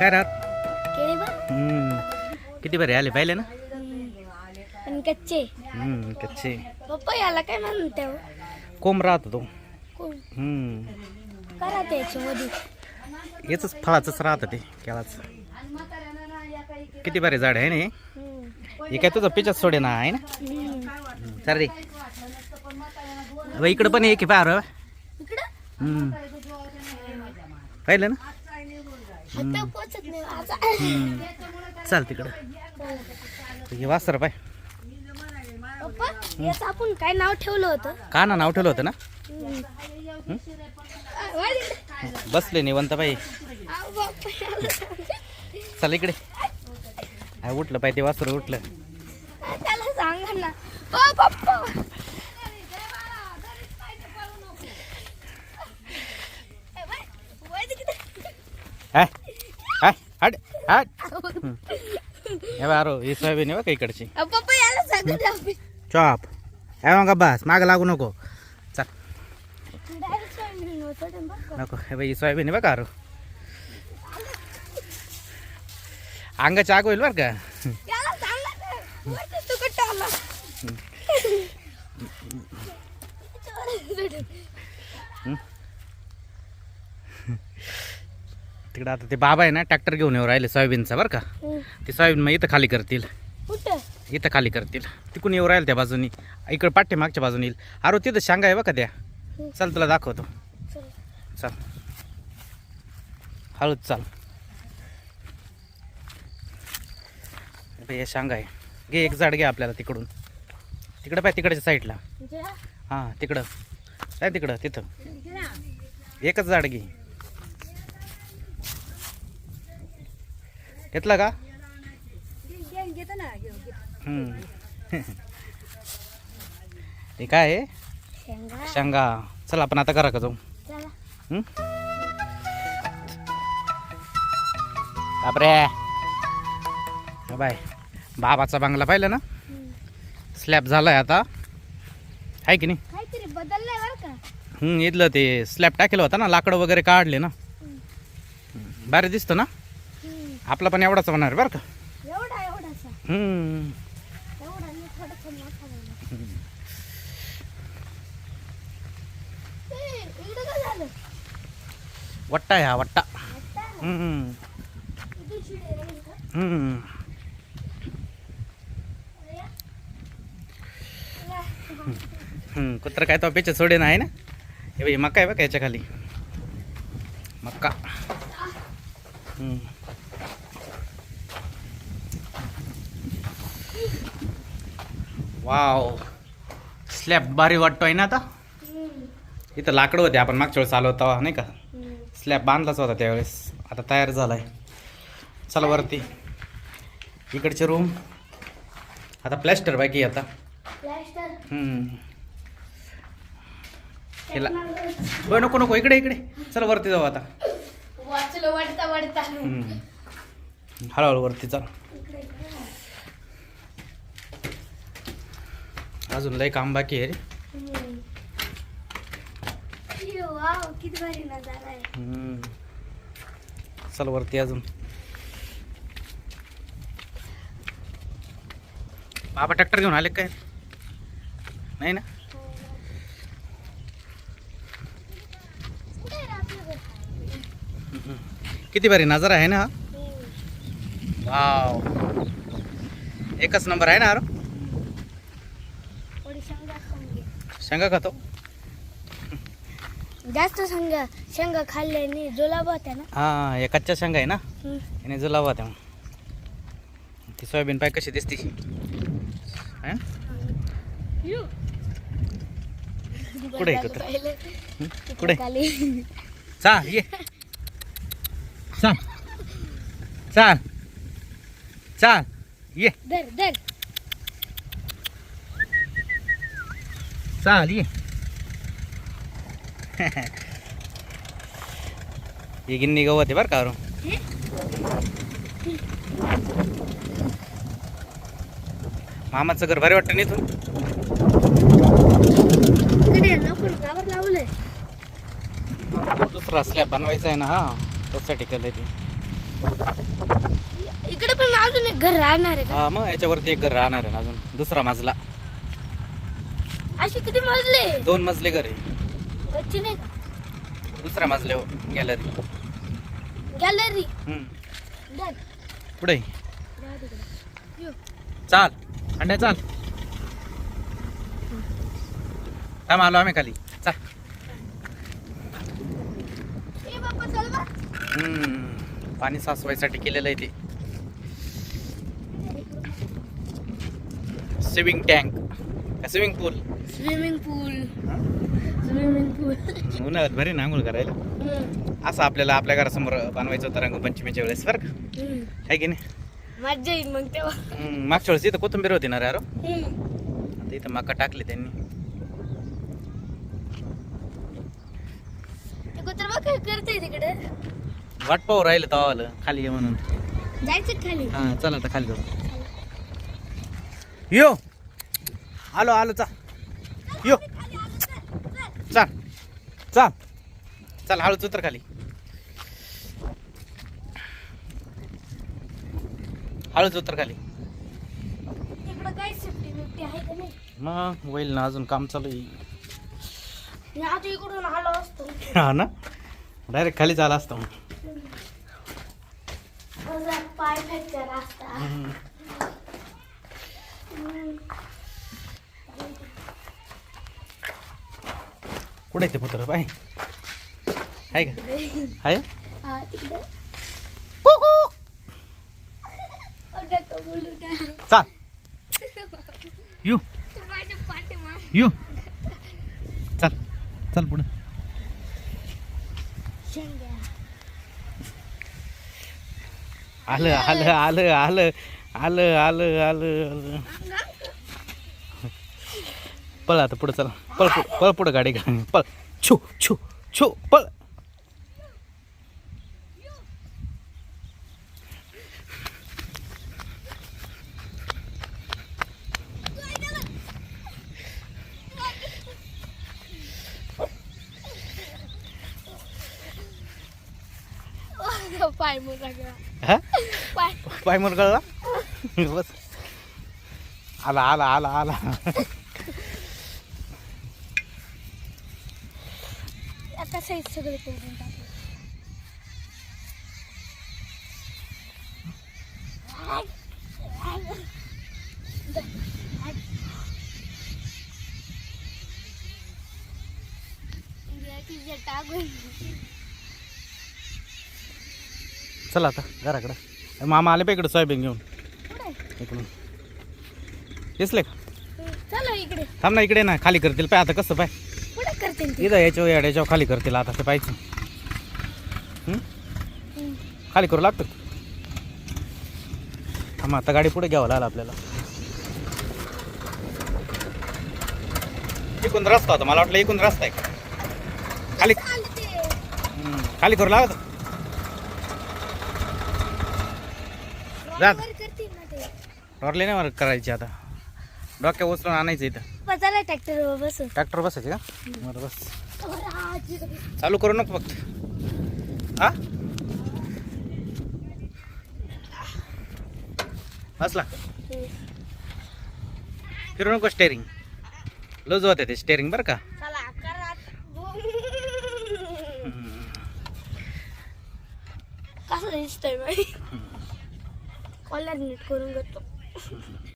काय राहत? केळी बा. हम्म. किती बरे आले? पाहिले ना? आणि कच्चे. हम्म, कच्चे. पप्पा याला काय म्हणते हो? कोंब राहतो तो. कोण हम्म. करा फळाचंच राहतं ते केळाचं. किती बरे झाड आहे ना हे? हम्म. हे काय तुझं पिच्याच सोडे ना आहे ना? हम्म. सर रे. अबे, इकडं पण एक आहे पार इकडं? पाहिलं ना? पोचत नाही. चाल तिकडं. हे वासर पाय पप्पा याचं आपण काय नाव ठेवलं होतं? का ना नाव ठेवलं होतं ना. आ. बसले निवंत आ, बाप्पा, याला- चल इकडे. काय उठलं पाय ते वासर उठलं. आ, त्याला सांगा ना. ओ पप्पा ए, बाय, बाय तिकडे. हाय हाय हट हट हे बा अरो ही सोयाबीन आहे बा का इकडची आ, पप्पा याला सांगा ना आपण. चॉप हे मग बस मागं लागू नको चल Direct सोयाबीन होतं ते बघ. नको हे बाई ही सोयाबीन आहे बा का अरो अंगाची आग होईल बरं का याला सांगा ना. वरती तू कुठं आला? तिकडं आता ते बाबा आहे ना ट्रॅक्टर घेऊन येऊ राहिले सोयाबीनचा बरं का. ते सोयाबीन मग इथं खाली करतील. इथं खाली करतील. तिकून येऊ राहील त्या बाजूनी. इकडं पाठ्य मागच्या बाजूनी येईल. अरे तिथं शांगा आहे बघा त्या. चल तुला दाखवतो. चल. हळूच चाल. हे शांगा आहे. घे एक झाड घे आपल्याला तिकडून. तिकडं पाय तिकडच्या साईडला. इकडं? हां तिकडं. काय तिकडं तिथं. एकच झाड घे. घेतला का? हम्म. हे काय आहे? शेंगा. चल आपण आता करा का जाऊ हं? बापरे. हा बाय. बाबाचा बंगला पाहिलं ना? स्लॅब झालाय आता. आहे की नाही? काहीतरी बदललंय बरं का? हं, इथलं ते स्लॅब टाकेलं होता ना लाकडं वगैरे काढले ना. भारी दिसतं ना. आपला पण एवढाच होणार बरं का? एवढा एवढासा. एवढा नाही थोडासा मोठा झाला. ए, इकडं काय झालं? वट्टा आहे हा वट्टा. आता इथे शिडी राहील का? अरे, कुत्र काय तो पेचे सोडे नाही ना? हे बाई मका आहे बघा याच्या खाली. मक्का हं. वाव स्लॅब भारी वाटतोय ना आता. इथं लाकडं होते आपण मागच्या वेळेस आलो होता नाही का. स्लॅब बांधलाच होता त्यावेळेस. आता तयार झालाय. चला वरती. इकडचे रूम आता प्लॅस्टर बाकी आहे आता. प्लॅस्टर हम्म. बरं नको नको इकडे इकडे. चल वरती जाऊ आता. हळूहळू वरती चल इकडे इकडे. अजून लय काम बाकी आहे रे हम्म. ई, वाव किती भारी नजारा आहे हम्म. चल वरती अजून बाबा ट्रॅक्टर घेऊन आले काय नाही ना? किती भारी नजारा आहे ना हा? वाव एकच नंबर आहे ना अरे थोडी शेंगा खाऊन घे. शेंगा खातो. जास्त शेंगा शेंगा खाल्ल्याने जुलाब होत्या ना? हा हे कच्च्या शेंगा आहे ना. याने जुलावा त्या ती सोयाबीन पाय कशी दिसती? हा? कुठे आहे कुत्रं? तिकडे कुठे? खाली. चाल ये. चाल चाल चाल ये. धर धर. चाल ये ही गिन्नी गवत आहे बरं का अरुण. मामाचं घर भारी वाटतं नाही तू दुसरा स्लॅब बनवायचा आहे ना हा. त्यासाठी केलं ते. इकडे पण अजून एक घर राहणार आहे हा मग याच्यावरती एक घर राहणार आहे ना अजून दुसरा मजला. अशी किती मजले? दोन मजले घर. आहे गच्ची नाही का? दुसऱ्या मजल्यावर गॅलरी गॅलरी पुढे चाल. अंड्या चाल. थांब आलो आम्ही खाली. चाल हम्म, पाणी साचवायसाठी केलेलं आहे ते. Swimming tank swimming pool swimming pool swimming pool उन्हाळ्यात बरे ना आंघोळ करायला. असं आपल्याला आपल्या घरासमोर बनवायचं होतं रंगपंचमीच्या वेळेस बरं का? आहे की नाही? मजा येईल मग तेव्हा. मागच्या वेळेस इथं कोथिंबीर होती ना रे. आता इथं मका टाकली त्यांनी. काय करते तिकडे. वाट पाहू राहिलं तवालं खाली ये म्हणून. जायचं खाली? हा चल आता खाली जाऊ. यो! आलो आलो चा यो चाल चाल चल हळूच उतर खाली. हळूच उतर खाली. तिकडं काय सुट्टी बिट्टी आहे का नाही? मग होईल ना अजून काम चालू आहे. मी आता इकडून आलो असतो. हा ना? डायरेक्ट खाली झाला असता मग. माझा पाय फ्रॅक्चर असता हम्म. कुठे आहे ते पुत्र? बाय आहे का? आहे चाल. यू. यू. चल. चल पुढे. आलं आलं आलं आलं आलं आलं आलं आलं. पळ आता पुढे चला. पळ पळ पुढे गाडी घा पळ. छू छू छू पळ. पाय. हा? पाय. पाय मोर कळला बस. आला आला आला आला. आता साईज सगळे टाकून चला आता घराकडं. मामा आले इकडं सोयाबीन घेऊन. इकडून. दिसले का? चला इकडे. थांब ना इकडे ना खाली करतील. पाय आता कसं पाय. पुढे करते ना ते. इथं याच्यावर याच्यावर खाली करतील आता ते पाहिजे हं? खाली करू लागतं थांब आता गाडी पुढे घ्यावं लागलं आपल्याला इकून रस्ता होता मला वाटलं इकून रस्ता आहे का खाली आलं ते. हं, खाली करू लागत जा. वर करते ना ते. रॉरले नाही वर करायची आता डोक्या उचलून आणायचं इथं. ट्रॅक्टर बसून. ट्रॅक्टर बसायचे का? बरं बस. चालू करू नको फक्त. हा? बसला. फिरू नको स्टेअरिंग लूज होते ते स्टेअरिंग बरं का? कसं दिसतंय बाई? कॉलर नीट करून घेतो.